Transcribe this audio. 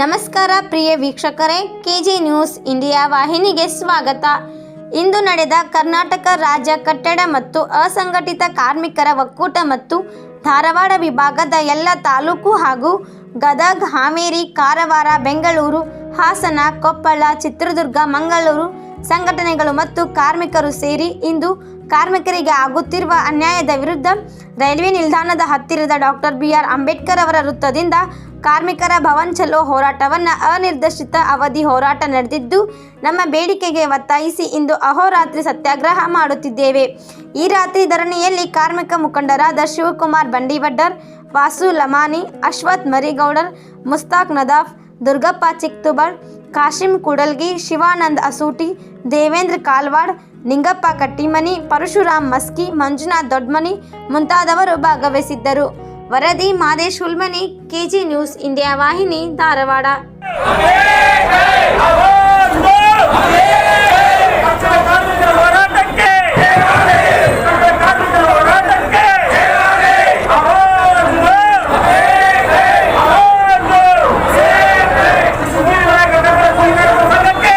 ನಮಸ್ಕಾರ ಪ್ರಿಯ ವೀಕ್ಷಕರೇ, KG news India ವಾಹಿನಿಗೆ ಸ್ವಾಗತ. ಇಂದು ನಡೆದ ಕರ್ನಾಟಕ ರಾಜ್ಯ ಕಟ್ಟಡ ಮತ್ತು ಅಸಂಘಟಿತ ಕಾರ್ಮಿಕರ ಒಕ್ಕೂಟ ಮತ್ತು ಧಾರವಾಡ ವಿಭಾಗದ ಎಲ್ಲ ತಾಲೂಕು ಹಾಗೂ ಗದಗ್, ಹಾವೇರಿ, ಕಾರವಾರ, ಬೆಂಗಳೂರು, ಹಾಸನ, ಕೊಪ್ಪಳ, ಚಿತ್ರದುರ್ಗ, ಮಂಗಳೂರು ಸಂಘಟನೆಗಳು ಮತ್ತು ಕಾರ್ಮಿಕರು ಸೇರಿ ಇಂದು ಕಾರ್ಮಿಕರಿಗೆ ಆಗುತ್ತಿರುವ ಅನ್ಯಾಯದ ವಿರುದ್ಧ ರೈಲ್ವೆ ನಿಲ್ದಾಣದ ಹತ್ತಿರದ ಡಾಕ್ಟರ್ ಬಿ ಆರ್ ಅಂಬೇಡ್ಕರ್ ಅವರ ವೃತ್ತದಿಂದ ಕಾರ್ಮಿಕರ ಭವನ್ ಚಲೋ ಹೋರಾಟವನ್ನು ಅನಿರ್ದಿಷ್ಟ ಅವಧಿ ಹೋರಾಟ ನಡೆದಿದ್ದು, ನಮ್ಮ ಬೇಡಿಕೆಗೆ ಒತ್ತಾಯಿಸಿ ಇಂದು ಅಹೋರಾತ್ರಿ ಸತ್ಯಾಗ್ರಹ ಮಾಡುತ್ತಿದ್ದೇವೆ. ಈ ರಾತ್ರಿ ಧರಣಿಯಲ್ಲಿ ಕಾರ್ಮಿಕ ಮುಖಂಡರಾದ ಶಿವಕುಮಾರ್ ಬಂಡಿವಡ್ಡರ್, ವಾಸು ಲಮಾನಿ, ಅಶ್ವಥ್ ಮರಿಗೌಡರ್, ಮುಸ್ತಾಕ್ ನದಾಫ್, ದುರ್ಗಪ್ಪ ಚಿಕ್ತುಬರ್ ಕಾಶಿಂ ಕುಡಲ್ಗಿ, ಶಿವಾನಂದ್ ಅಸೂಟಿ, ದೇವೇಂದ್ರ ಕಾಲ್ವಾಡ್ ನಿಂಗಪ್ಪ ಕಟ್ಟಿಮನಿ, ಪರಶುರಾಮ್ ಮಸ್ಕಿ ಮಂಜುನಾಥ್ ದೊಡ್ಮನಿ ಮುಂತಾದವರು ಭಾಗವಹಿಸಿದ್ದರು. ವರದಿ, Madesh Hulmani, KG news India ವಾಹಿನಿ, ಧಾರವಾಡ ಕಾರ್ಮಿಕರ ಹೋರಾಟಕ್ಕೆ ಕಾರ್ಮಿಕರ ಹೋರಾಟಕ್ಕೆ ಅಹೋರಾತ್ರಿ! ಅಹೋರಾತ್ರಿ! ಸುದೀರ್ಘ ಗದ್ದಲ ಕಾರ್ಮಿಕರ ಸಂಘಕ್ಕೆ